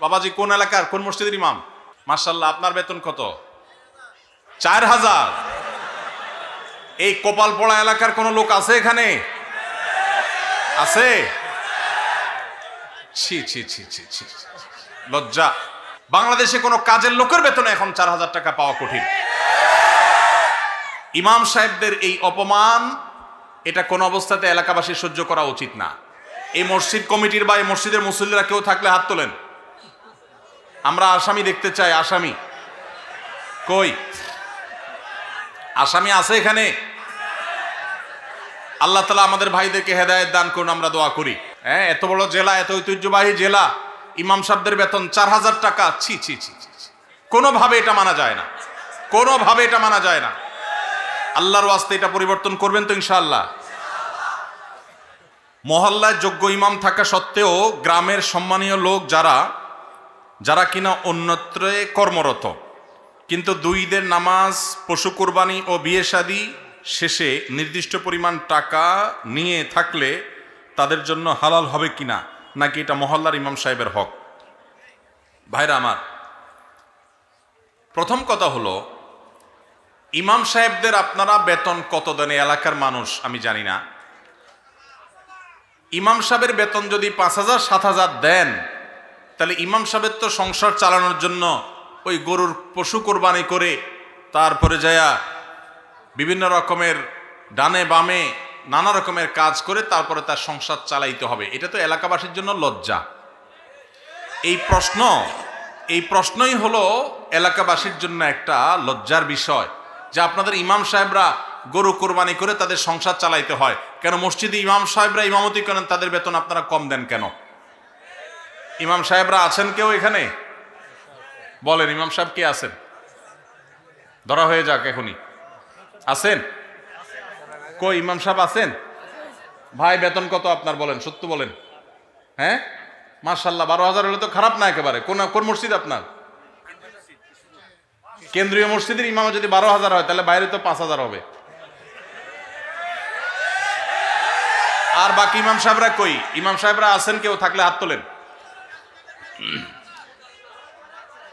বাবাজি, কোন এলাকার? কোন মসজিদের ইমাম? মার্শাল্লাহ আপনার বেতন কত? চার হাজার। এই কপালপড়া এলাকার কোন লোক আছে এখানে? আছে। লজ্জা। বাংলাদেশে কোনো কাজের লোকের বেতন এখন চার হাজার টাকা পাওয়া কঠিন। ইমাম সাহেবদের এই অপমান, এটা কোন অবস্থাতে এলাকাবাসী সহ্য করা উচিত না। এই মসজিদ কমিটির বা এই মসজিদের মুসল্লিরা কেউ থাকলে হাত তোলেন। আমরা আসামি দেখতে চাই, আসামি। কই? আসামি আছে এখানে? আল্লাহ তালা আমাদের ভাইদেরকে হেদায়ত দান করুন, আমরা দোয়া করি। হ্যাঁ এত বড় জেলা, এত ঐতিহ্যবাহী জেলা। ইমাম সাহেবদের বেতন চার হাজার টাকা। ছি ছি ছি। কোনোভাবে এটা মানা যায় না। কোনোভাবে এটা মানা যায় না। আল্লাহর ওয়াস্তে এটা পরিবর্তন করবেন তো ইনশাআল্লাহ। মহল্লায় যোগ্য ইমাম থাকা সত্ত্বেও গ্রামের সম্মানীয় লোক যারা যারা কিনা অন্যত্রে কর্মরত। কিন্তু দুই ঈদের নামাজ, পশু কোরবানি ও বিয়ে শাদী শেষে নির্দিষ্ট পরিমাণ টাকা নিয়ে থাকলে তাদের জন্য হালাল হবে কিনা, নাকি এটা মহল্লার ইমাম সাহেবের হক? ভাইরা আমার, প্রথম কথা হলো, ইমাম সাহেবদের আপনারা বেতন কত দেন এলাকার মানুষ আমি জানি না। ইমাম সাহেবের বেতন যদি পাঁচ হাজার, সাত হাজার দেন তাহলে ইমাম সাহেবের তো সংসার চালানোর জন্য ওই গরুর পশু কোরবানি করে তারপরে যায়া বিভিন্ন রকমের ডানে বামে নানা রকমের কাজ করে তারপরে তার সংসার চালাইতে হবে। এটা তো এলাকাবাসীর জন্য লজ্জা। এই প্রশ্ন, এই প্রশ্নই হলো এলাকাবাসীর জন্য একটা লজ্জার বিষয় যে আপনাদের ইমাম সাহেবরা গরু কোরবানি করে তাদের সংসার চালাইতে হয়। কেন মসজিদে ইমাম সাহেবরা ইমামতি করেন, তাদের বেতন আপনারা কম দেন কেন? ইমাম সাহেবরা আছেন কেউ এখানে? বলেন, ইমাম সাহেব কে আছেন? ধরা হয়ে যাক এখনই। আছেন? কই, ইমাম সাহেব আছেন? ভাই, বেতন কত আপনার বলেন, সত্য বলেন। হ্যাঁ? মার্শাল্লাহ বারো হাজার হলে তো খারাপ না একেবারে। কোন কোন মসজিদ আপনার? কেন্দ্রীয় মসজিদের ইমাম যদি বারো হাজার হয়, তাহলে বাইরে তো পাঁচ হাজার হবে। আর বাকি ইমাম সাহেবরা কই? ইমাম সাহেবরা আছেন কেউ, থাকলে হাত তোলেন।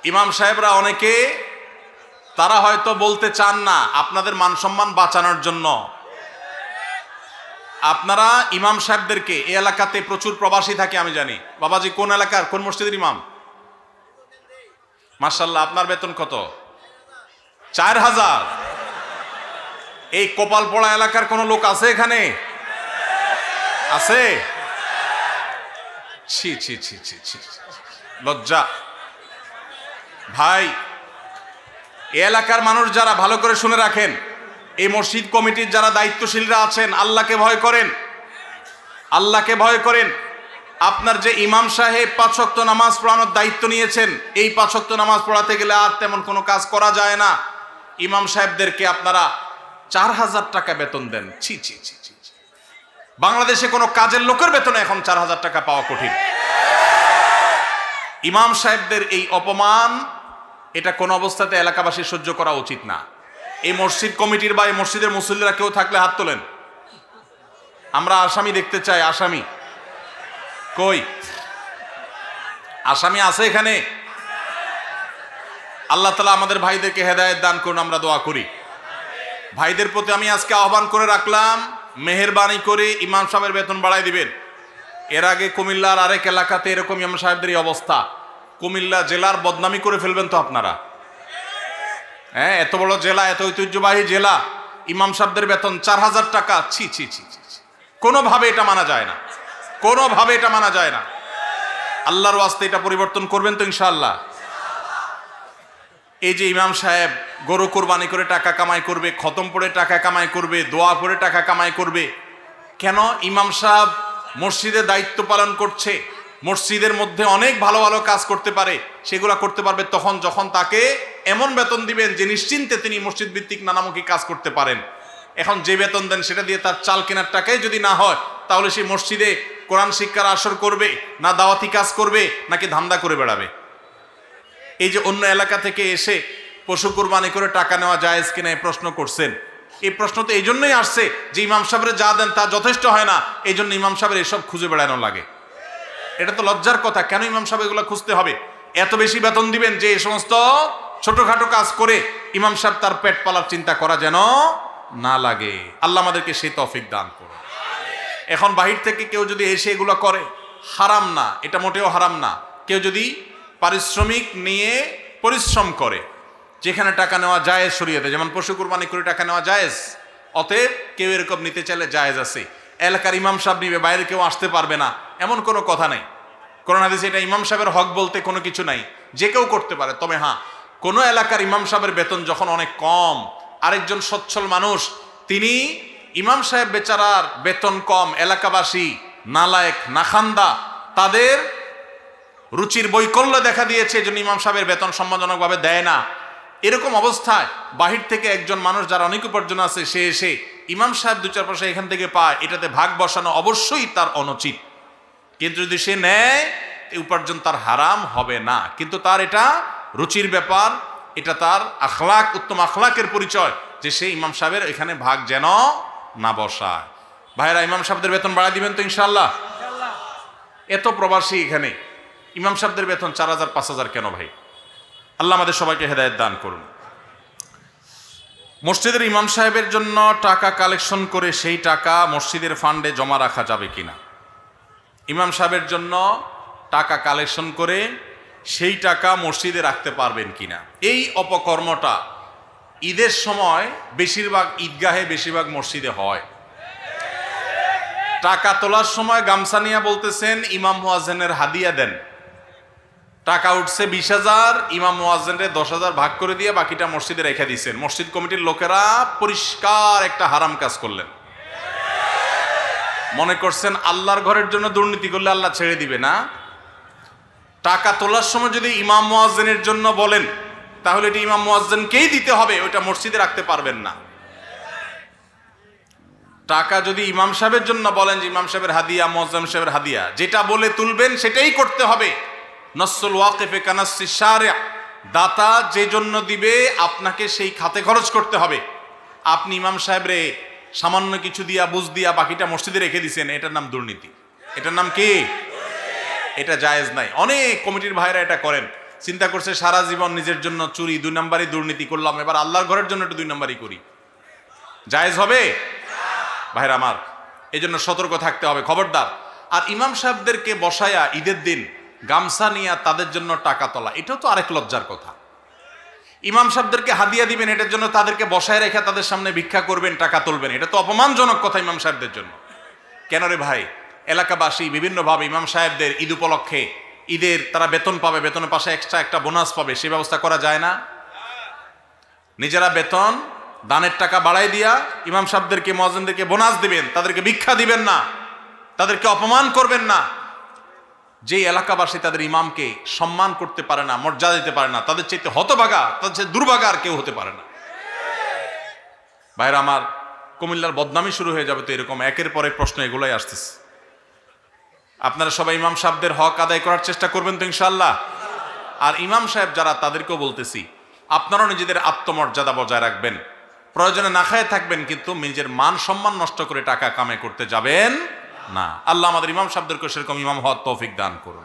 ইমাম সাহেবরা অনেকে, তারা হয়তো বলতে চান না, আপনাদের মান সম্মান বাঁচানোর জন্য। আপনারা ইমাম সাহেবদেরকে, এই এলাকাতে প্রচুর প্রবাসী থাকে, আমি জানি। বাবাজি, কোন এলাকার? কোন মসজিদের ইমাম? মার্শাল্লাহ আপনার বেতন কত? চার হাজার। এই কপালপড়া এলাকার কোন লোক আছে এখানে? আছে? ছি ছি ছি ছি ছি। লজ্জা। ভাই এলাকার মানুষ যারা ভালো করে শুনে রাখেন, এই মসজিদ কমিটির যারা দায়িত্বশীলরা আছেন, আল্লাহকে ভয় করেন। আল্লাহকে ভয় করেন। আপনার যে ইমাম সাহেব পাঁচক্ত নামাজ পড়ানোর দায়িত্ব নিয়েছেন, এই পাঁচক্ত নামাজ পড়াতে গেলে আর তেমন কোনো কাজ করা যায় না। ইমাম সাহেবদেরকে আপনারা চার হাজার টাকা বেতন দেন। ছি ছি ছি ছি। বাংলাদেশে কোনো কাজের লোকের বেতন এখন চার হাজার টাকা পাওয়া কঠিন। ইমাম সাহেবদের এই অপমান, এটা কোন অবস্থাতে এলাকাবাসী সহ্য করা উচিত না। এই মসজিদ কমিটির বা এই মসজিদের মুসল্লিরা কেউ থাকলে হাত তোলেন। আমরা আসামি দেখতে চাই, আসামি। কই? আসামি আছে এখানে? আল্লাহ তালা আমাদের ভাইদেরকে হেদায়ত দান করুন, আমরা দোয়া করি। ভাইদের প্রতি আমি আজকে আহ্বান করে রাখলাম, মেহরবানি করে ইমাম সাহেবের বেতন বাড়াই দিবেন। এর আগে কুমিল্লার আরেক এলাকাতে এরকম ইমাম সাহেবদের এই অবস্থা। কুমিল্লা জেলার বদনামি করে ফেলবেন তো আপনারা। হ্যাঁ এত বড় জেলা, এত ঐতিহ্যবাহী জেলা, ইমাম সাহেবদের বেতন চার হাজার টাকা। ছি ছি ছি। কোনোভাবে এটা মানা যায় না। কোনোভাবে এটা মানা যায় না। আল্লাহর ওয়াস্তে এটা পরিবর্তন করবেন তো ইনশাআল্লাহ। এই যে ইমাম সাহেব গরু কোরবানি করে টাকা কামাই করবে, খতম পড়ে টাকা কামাই করবে, দোয়া করে টাকা কামাই করবে, কেন ইমাম সাহেব মসজিদে দায়িত্ব পালন করছে, মসজিদের মধ্যে অনেক ভালো ভালো কাজ করতে পারে, সেগুলা করতে পারবে তখন যখন তাকে এমন বেতন দিবেন যে নিশ্চিন্তে তিনি মসজিদ ভিত্তিক নানামুখী কাজ করতে পারেন। এখন যে বেতন দেন সেটা দিয়ে তার চাল কেনার টাকাই যদি না হয়, তাহলে সেই মসজিদে কোরআন শিক্ষার আসর করবে, না দাওয়াতি কাজ করবে, নাকি ধান্দা করে বেড়াবে। এই যে অন্য এলাকা থেকে এসে পশু কোরবানি করে টাকা নেওয়া জায়েজ কিনা প্রশ্ন করছেন। এই প্রশ্ন তো এই জন্যই আসছে যে ইমাম সাহেবের যা দেন তা যথেষ্ট হয় না। এই জন্য ইমাম সাহেবের এসব খুঁজে বেড়ানো লাগে। এটা তো লজ্জার কথা, কেন ইমাম সাহেব এগুলো খুঁজতে হবে? এত বেশি বেতন দিবেন যে এই সমস্ত ছোটখাটো কাজ করে ইমাম সাহেব তার পেট পালার চিন্তা করা যেন না লাগে। আল্লাহ আমাদেরকে সেই তফিক দান করুন। এখন বাহির থেকে কেউ যদি এসে এগুলো করে, হারাম না, এটা মোটেও হারাম না। কেউ যদি পারিশ্রমিক নিয়ে পরিশ্রম করে যেখানে টাকা নেওয়া জায়েজ শরীয়তে, যেমন পশু কুরবানি করে টাকা নেওয়া জায়েজ, অতএব কেউ এরকম নিতে চাইলে জায়েজ আছে। এলাকার ইমাম সাহেব নিবে, বাইরে কেউ আসতে পারবে না, এমন কোনো কথা নেই। কোরআন হাদিসে এটা ইমাম সাহেবের হক বলতে কোনো কিছু নাই। যে কেউ করতে পারে, তবে হ্যাঁ কোনো এলাকার ইমাম সাহেবের বেতন যখন অনেক কম, আরেকজন সচ্ছল মানুষ, তিনি ইমাম সাহেব বেচারার বেতন কম, এলাকাবাসী নালায়েক, নাখান্দা, তাদের রুচির বৈকল্য দেখা দিয়েছে, এজন্য ইমাম সাহেবের বেতন সম্মানজনকভাবে দেয় না। এরকম অবস্থায় বাহির থেকে একজন মানুষ যারা অনেক উপার্জন আছে সে এসে ইমাম সাহেব দু চার পয়সা এখান থেকে পায় এটাতে ভাগ বসানো অবশ্যই তার অনুচিত। কিন্তু যদি সে নেয় উপার্জন তার হারাম হবে না। কিন্তু তার এটা রুচির ব্যাপার এটা তার আখলাক উত্তম আখলাকের পরিচয় যে সে ইমাম সাহেবের এখানে ভাগ যেন না বসায়। ভাইরা ইমাম সাহেবদের বেতন বাড়ায় দিবেন তো ইনশাল্লাহ এত প্রবাসী এখানে ইমাম সাহেবদের বেতন চার হাজার পাঁচ হাজার কেন ভাই? আল্লাহ আমাদের সবাইকে হেদায়ত দান করুন। মসজিদের ইমাম সাহেবের জন্য টাকা কালেকশন করে সেই টাকা মসজিদের ফান্ডে জমা রাখা যাবে কিনা? ইমাম সাহেবের জন্য টাকা কালেকশন করে সেই টাকা মসজিদে রাখতে পারবেন কিনা? এই অপকর্মটা ঈদের সময় বেশিরভাগ ঈদগাহে বেশিরভাগ মসজিদে হয়। টাকা তোলার সময় গামছা বলতেছেন, ইমাম মুয়াজ্জেনের হাদিয়া দেন। টাকা উঠছে বিশ হাজার, ইমাম মুয়াজ্জেনের দশ হাজার ভাগ করে দিয়ে বাকিটা মসজিদে রেখে দিয়েছেন। মসজিদ কমিটির লোকেরা পরিষ্কার একটা হারাম কাজ করলেন। মনে করছেন আল্লাহর ঘরের জন্য দুর্নীতি করলে আল্লাহ ছেড়ে দিবে না? টাকা তোলার সময় যদি ইমাম মুয়াজ্জেনের জন্য বলেন, তাহলে এটি ইমাম মুয়াজ্জেনকেই দিতে হবে, ওইটা মসজিদে রাখতে পারবেন না। টাকা যদি ইমাম সাহেবের জন্য বলেন যে ইমাম সাহেবের হাদিয়া, মোয়াজ্জম সাহেবের হাদিয়া, যেটা বলে তুলবেন সেটাই করতে হবে। Nasal ওয়াকিফে কানাসি share. দাতা যে জন্য দিবে, আপনাকে সেই খাতে খরচ করতে হবে। আপনি ইমাম সাহেব রে সামান্য কিছু দিয়া, বুঝ দিয়া বাকিটা মসজিদে রেখে দিছেন, এটার নাম দুর্নীতি। এটার নাম কি? এটা জায়েজ নাই। অনেক কমিটির ভাইরা এটা করেন। চিন্তা করছে সারা জীবন নিজের জন্য চুরি, দুই নাম্বারই দুর্নীতি করলাম, এবার আল্লাহর ঘরের জন্য একটু দুই নাম্বারই করি। জায়েজ হবে? ভাইরা আমার এই জন্য সতর্ক থাকতে হবে, খবরদার। আর ইমাম সাহেবদেরকে বসায়া ঈদের দিন গামছা নিয়ে তাদের জন্য টাকা তোলা, এটাও তো আরেক লজ্জার কথা। ইমাম সাহেবদেরকে হাদিয়া দিবেন, এটার জন্য তাদেরকে বসায় রেখে তাদের সামনে ভিক্ষা করবেন, টাকা তুলবেন, এটা তো অপমানজনক কথা ইমাম সাহেবদের জন্য। কেন রে ভাই? এলাকাবাসী বিভিন্নভাবে ইমাম সাহেবদের ঈদ উপলক্ষে, ঈদের তারা বেতন পাবে, বেতনের পাশে এক্সট্রা একটা বোনাস পাবে, সে ব্যবস্থা করা যায় না? নিজেরা বেতন, দানের টাকা বাড়াই দিয়া ইমাম সাহেবদেরকে মহাজনদেরকে বোনাস দিবেন, তাদেরকে ভিক্ষা দিবেন না, তাদেরকে অপমান করবেন না। যে এলাকাবাসী তাদের ইমামকে সম্মান করতে পারে না, মর্যাদা দিতে পারে না, তাদের চাইতে হতভাগা, তাদের চাইতে দুর্ভাগা আর কেউ হতে পারে না। ভাইরা, আমার কুমিল্লার বদনামি শুরু হয়ে যাবে তো এরকম একের পরে প্রশ্ন এগুলোই আসতেছে। আপনারা সবাই ইমাম সাহেবদের হক আদায় করার চেষ্টা করবেন তো ইনশাল্লাহ আর ইমাম সাহেব যারা, তাদেরকেও বলতেছি, আপনারাও নিজেদের আত্মমর্যাদা বজায় রাখবেন। প্রয়োজনে না খায় থাকবেন, কিন্তু নিজের মান সম্মান নষ্ট করে টাকা কামে করতে যাবেন। না। আল্লাহ আমাদের ইমাম সাহেবদেরকে সেরকম ইমাম হওয়ার তৌফিক দান করুন।